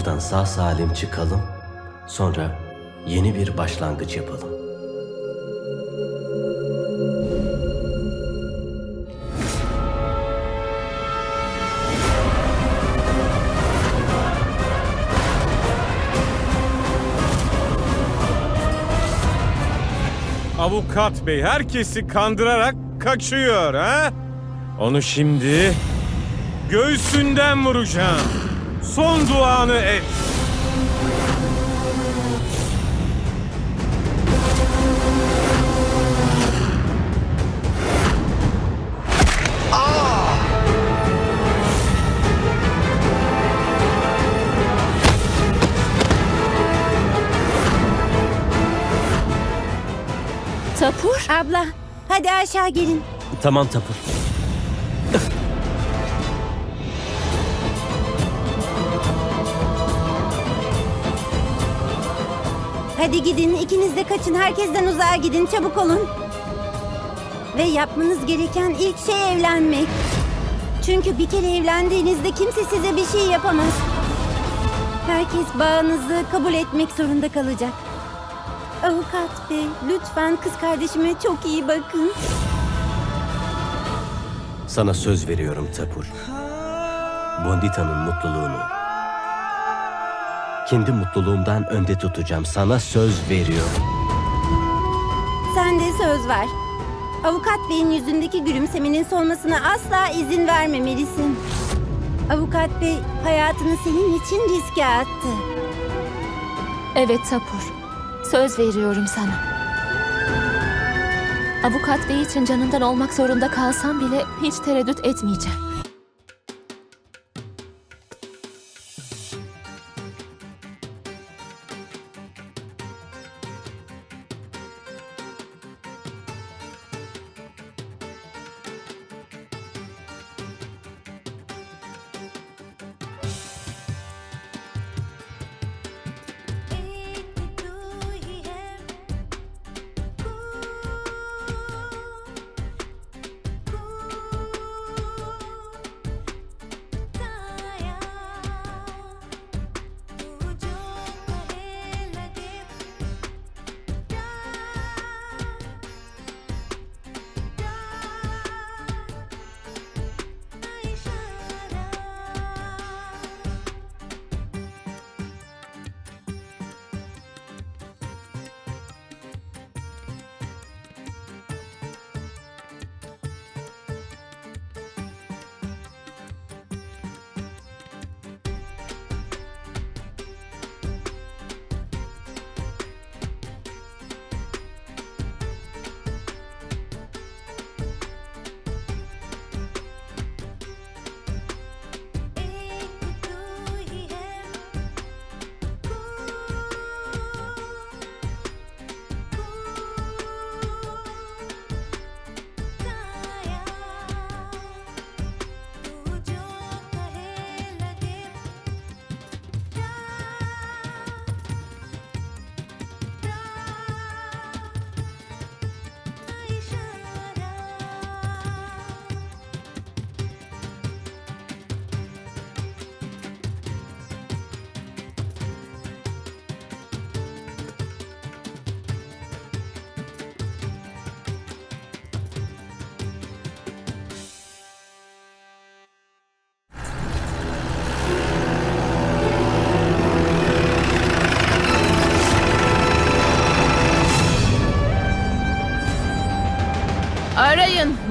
buradan sağ salim çıkalım. Sonra yeni bir başlangıç yapalım. Avukat bey herkesi kandırarak kaçıyor ha? Onu şimdi göğsünden vuracağım. Son duanı et. Tapur? Abla hadi aşağı gelin. Tamam Tapur. Hadi gidin ikiniz de kaçın herkesten uzağa gidin çabuk olun. Ve yapmanız gereken ilk şey evlenmek. Çünkü bir kere evlendiğinizde kimse size bir şey yapamaz. Herkes bağınızı kabul etmek zorunda kalacak. Avukat bey lütfen kız kardeşime çok iyi bakın. Sana söz veriyorum Tapur. Bondita'nın mutluluğunu kendi mutluluğumdan önde tutacağım. Sana söz veriyorum. Sen de söz ver. Avukat beyin yüzündeki gülümsemenin solmasına asla izin vermemelisin. Avukat bey hayatını senin için riske attı. Evet Tapur. Söz veriyorum sana. Avukat bey için canından olmak zorunda kalsam bile hiç tereddüt etmeyeceğim.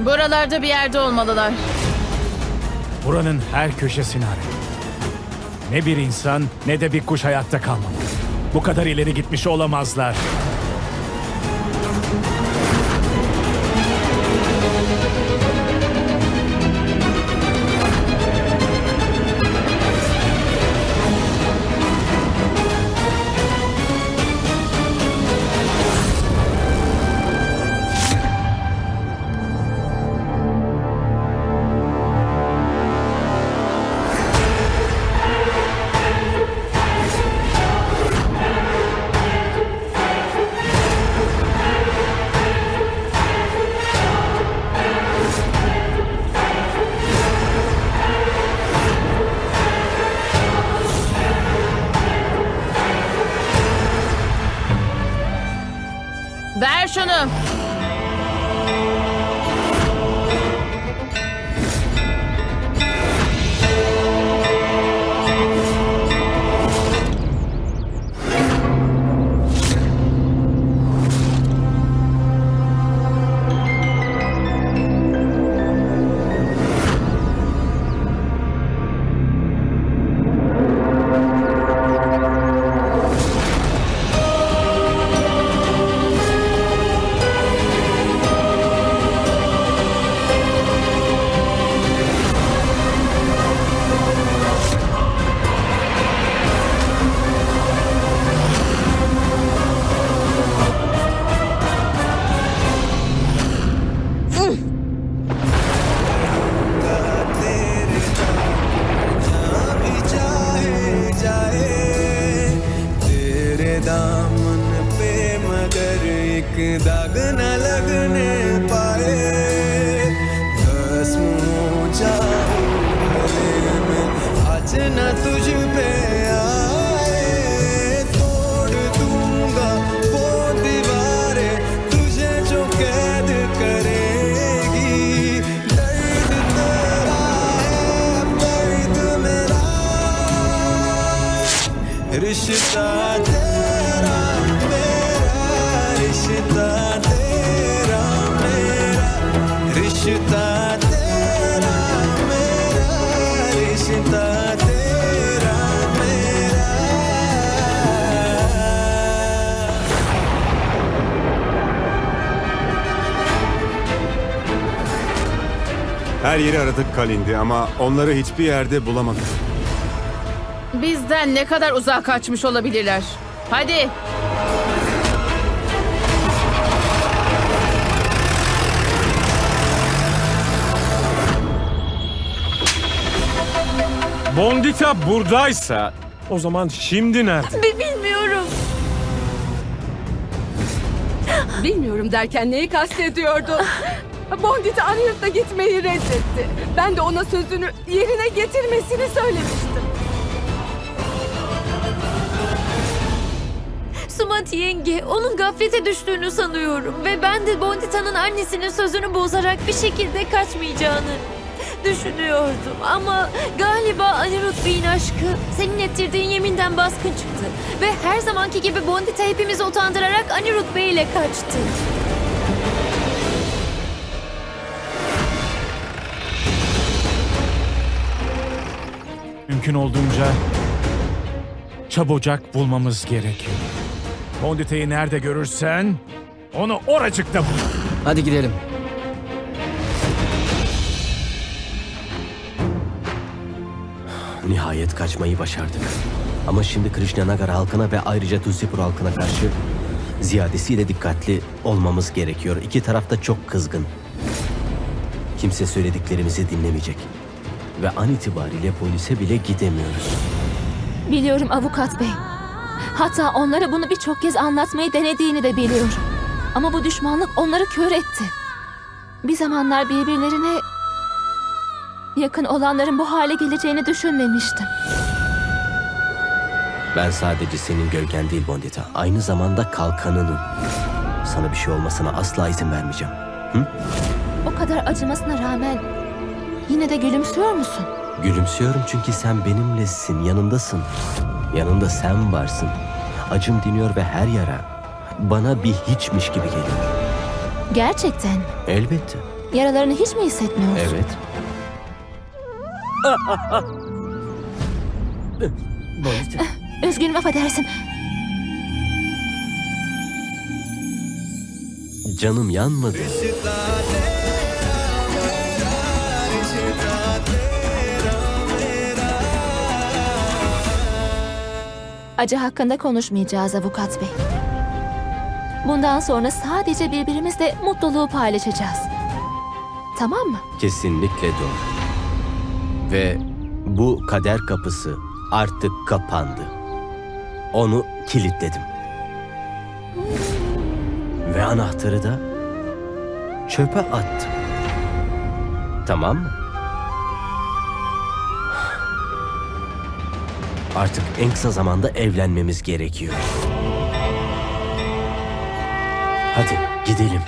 Buralarda bir yerde olmalılar. Buranın her köşesini arayın. Ne bir insan ne de bir kuş hayatta kalmalı. Bu kadar ileri gitmiş olamazlar. Her yeri aradık Kalindi ama onları hiçbir yerde bulamadık. Bizden ne kadar uzağa kaçmış olabilirler. Hadi. Bondita buradaysa o zaman şimdi nerede? Bilmiyorum. Bilmiyorum derken neyi kastediyordu? Bondit'i Anirud'la gitmeyi reddetti. Ben de ona sözünü yerine getirmesini söylemiştim. Sumati yenge, onun gaflete düştüğünü sanıyorum ve ben de Bondita'nın annesinin sözünü bozarak bir şekilde kaçmayacağını düşünüyordum. Ama galiba Anirudh Bey'in aşkı senin ettirdiğin yeminden baskın çıktı. Ve her zamanki gibi Bondita hepimizi utandırarak Anirudh Bey ile kaçtı. Mümkün olduğunca çabucak bulmamız gerekiyor. Bondite'yi nerede görürsen onu oracıkta bul. Hadi gidelim. Nihayet kaçmayı başardık. Ama şimdi Krishnanagar halkına ve ayrıca Tusipur halkına karşı ziyadesiyle dikkatli olmamız gerekiyor. İki taraf da çok kızgın. Kimse söylediklerimizi dinlemeyecek. Ve an itibariyle polise bile gidemiyoruz. Biliyorum avukat bey. Hatta onlara bunu birçok kez anlatmayı denediğini de biliyorum. Ama bu düşmanlık onları kör etti. Bir zamanlar birbirlerine yakın olanların bu hale geleceğini düşünmemiştim. Ben sadece senin gölgen değil Bondita. Aynı zamanda kalkanının. Sana bir şey olmasına asla izin vermeyeceğim. O kadar acımasına rağmen Yine de gülümsüyor musun? Gülümsüyorum çünkü sen benimlesin, yanımdasın. Yanımda sen varsın. Acım diniyor ve her yara bana bir hiçmiş gibi geliyor. Gerçekten. Elbette. Yaralarını hiç mi hissetmiyorsun? Evet. Bonita. Üzgünüm affedersin. Canım yanmadı. Acı hakkında konuşmayacağız avukat bey. Bundan sonra sadece birbirimizle mutluluğu paylaşacağız. Tamam mı? Kesinlikle doğru. Ve bu kader kapısı artık kapandı. Onu kilitledim. Ve anahtarı da çöpe attım. Tamam mı? Artık en kısa zamanda evlenmemiz gerekiyor. Hadi gidelim.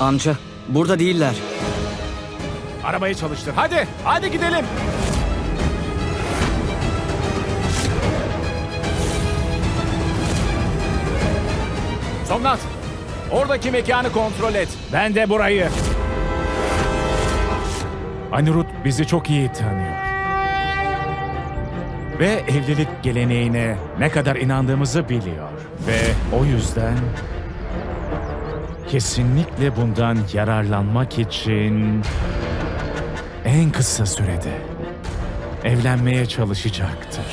Amca, burada değiller. Arabayı çalıştır. Hadi, hadi gidelim. Somnat, oradaki mekanı kontrol et. Ben de burayı. Anirudh bizi çok iyi tanıyor. Ve evlilik geleneğine ne kadar inandığımızı biliyor. Ve o yüzden kesinlikle bundan yararlanmak için en kısa sürede evlenmeye çalışacaktır.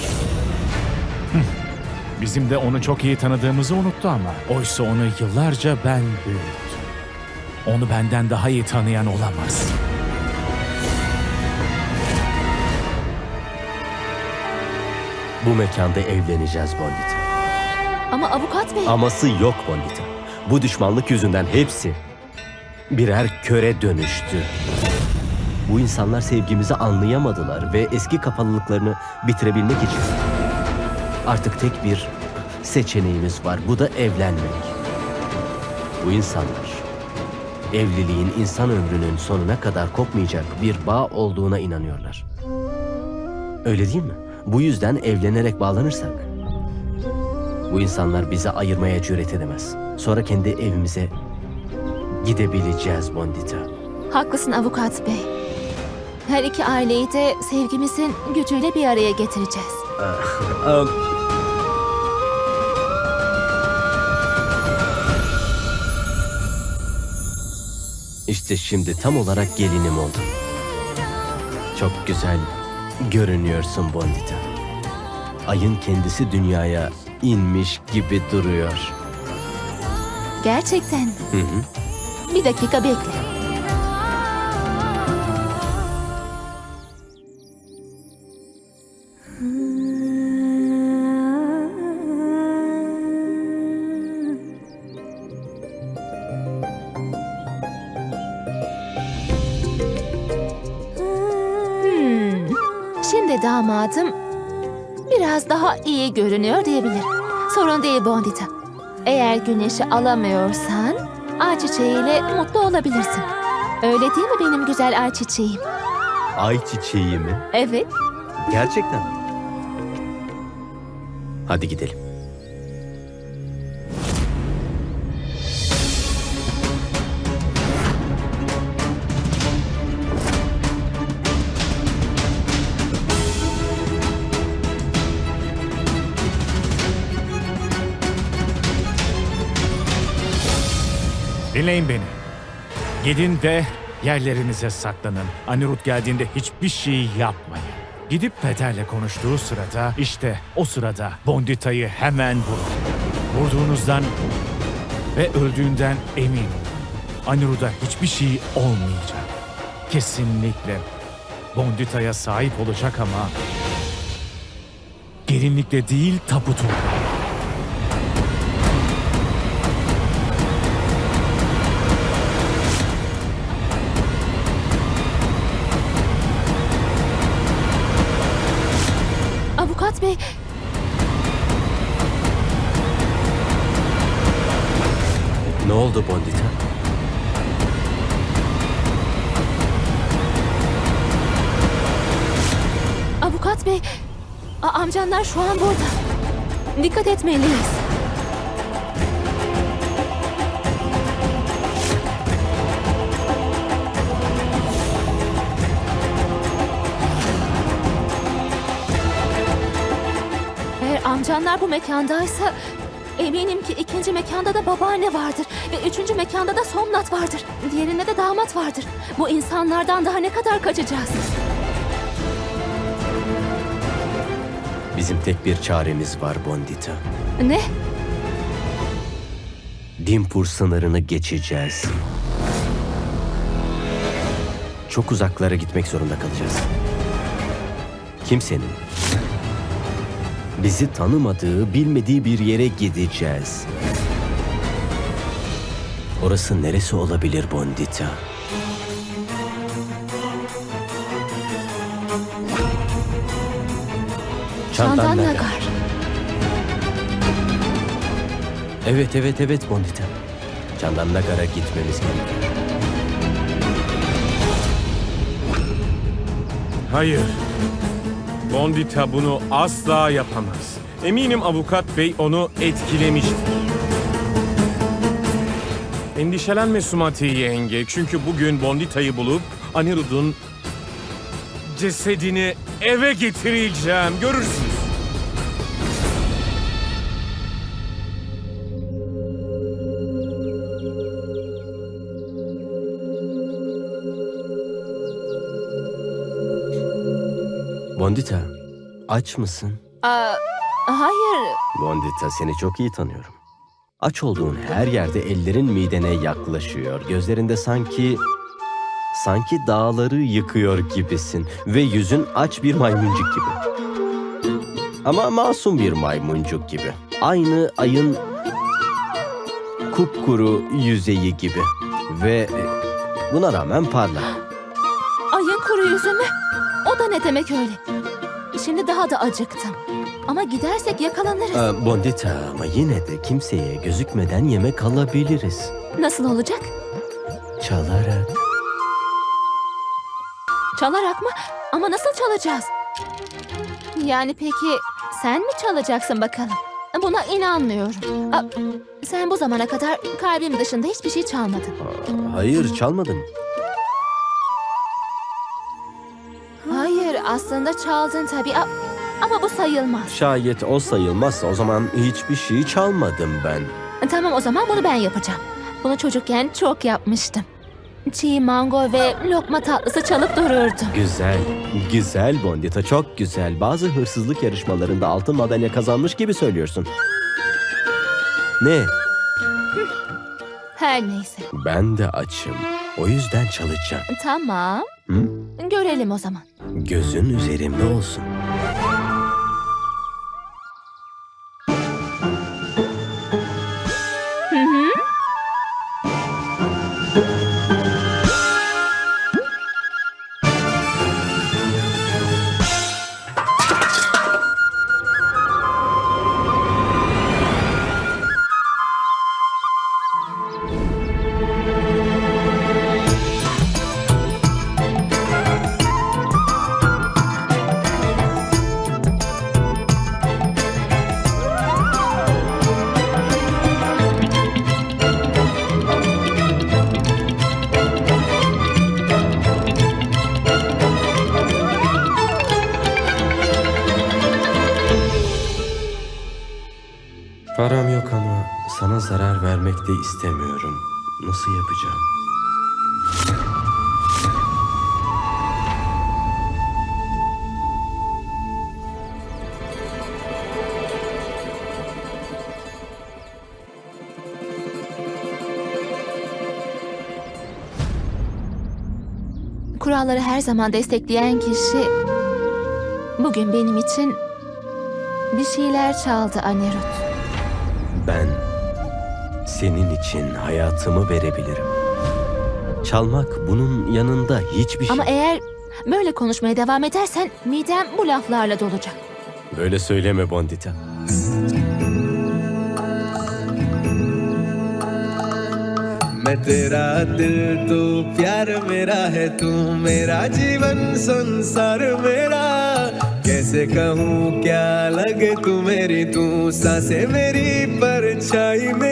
Bizim de onu çok iyi tanıdığımızı unuttu ama. Oysa onu yıllarca ben büyüttüm. Onu benden daha iyi tanıyan olamaz. Bu mekanda evleneceğiz Bondita. Ama avukat bey... Aması yok Bondita. Bu düşmanlık yüzünden hepsi birer köre dönüştü. Bu insanlar sevgimizi anlayamadılar ve eski kapalılıklarını bitirebilmek için artık tek bir seçeneğimiz var. Bu da evlenmek. Bu insanlar evliliğin insan ömrünün sonuna kadar kopmayacak bir bağ olduğuna inanıyorlar. Öyle değil mi? Bu yüzden evlenerek bağlanırsak bu insanlar bizi ayırmaya cüret edemez. Sonra kendi evimize gidebileceğiz Bondita. Haklısın avukat bey. Her iki aileyi de sevgimizin gücüyle bir araya getireceğiz. İşte şimdi tam olarak gelinim oldum. Çok güzel görünüyorsun Bondita. Ayın kendisi dünyaya inmiş gibi duruyor. Gerçekten mi? Hı hı. Bir dakika bekle. Hmm. Damadım biraz daha iyi görünüyor diyebilirim. Sorun değil Bondita. Eğer güneşi alamıyorsan ay çiçeğiyle mutlu olabilirsin. Öyle değil mi benim güzel ay çiçeğim? Ay çiçeği mi? Evet. Gerçekten? Hadi gidelim. Dinleyin beni. Gidin de yerlerinize saklanın. Anirut geldiğinde hiçbir şey yapmayın. Gidip pederle konuştuğu sırada işte o sırada Bondita'yı hemen vurun. Vurduğunuzdan ve öldüğünden emin olun. Anirud'a hiçbir şey olmayacak. Kesinlikle Bondita'ya sahip olacak ama gelinlikle değil tabutuyla. Oldu Bondita? avukat bey. A- amcanlar şu an burada. Dikkat etmeliyiz. Eğer amcanlar bu mekandaysa eminim ki ikinci mekanda da babaanne vardır ve üçüncü mekanda da Somnat vardır. Diğerinde de damat vardır. Bu insanlardan daha ne kadar kaçacağız? Bizim tek bir çaremiz var Bondita. Ne? Dimpur sınırını geçeceğiz. Çok uzaklara gitmek zorunda kalacağız. Kimsenin bizi tanımadığı, bilmediği bir yere gideceğiz. Orası neresi olabilir Bondita? Çandan Nagar. Evet evet evet Bondita. Çandan Nagar'a gitmemiz gerekiyor. Hayır. Bondita bunu asla yapamaz. Eminim avukat bey onu etkilemiştir. Endişelenme Sumati yenge. Çünkü bugün Bondita'yı bulup Anirud'un cesedini eve getireceğim. Görürsünüz. Bondita, aç mısın? Aa, hayır. Bondita seni çok iyi tanıyorum. Aç olduğun her yerde ellerin midene yaklaşıyor. Gözlerinde sanki sanki dağları yıkıyor gibisin ve yüzün aç bir maymuncuk gibi. Ama masum bir maymuncuk gibi. Aynı ayın kupkuru yüzeyi gibi. Ve buna rağmen parlak. Ayın kuru yüzü mü? O da ne demek öyle? Şimdi daha da acıktım. Ama gidersek yakalanırız. Ee, Bondita ama yine de kimseye gözükmeden yemek alabiliriz. Nasıl olacak? Çalarak. Çalarak mı? Ama nasıl çalacağız? Yani peki sen mi çalacaksın bakalım? Buna inanmıyorum. Aa, sen bu zamana kadar kalbim dışında hiçbir şey çalmadın. Hayır çalmadım. Hayır aslında çaldın tabii. Aa, ama bu sayılmaz. Şayet o sayılmazsa o zaman hiçbir şey çalmadım ben. Tamam o zaman bunu ben yapacağım. Bunu çocukken çok yapmıştım. Çiğ mango ve lokma tatlısı çalıp dururdum. Güzel, güzel Bondita çok güzel. Bazı hırsızlık yarışmalarında altın madalya kazanmış gibi söylüyorsun. Ne? Her neyse. Ben de açım. O yüzden çalacağım. Tamam. Hı? Görelim o zaman. Gözün üzerimde olsun. Zarar vermek de istemiyorum. Nasıl yapacağım? Kuralları her zaman destekleyen kişi bugün benim için bir şeyler çaldı Anirut. Ben senin için hayatımı verebilirim. Çalmak bunun yanında hiçbir şey. Ama eğer böyle konuşmaya devam edersen midem bu laflarla dolacak. Böyle söyleme Bondita. मैं तेरा दिल तू प्यार मेरा है तू मेरा जीवन संसार मेरा कैसे कहूँ क्या लगे तू मेरी तू सांसें मेरी परछाई मेरी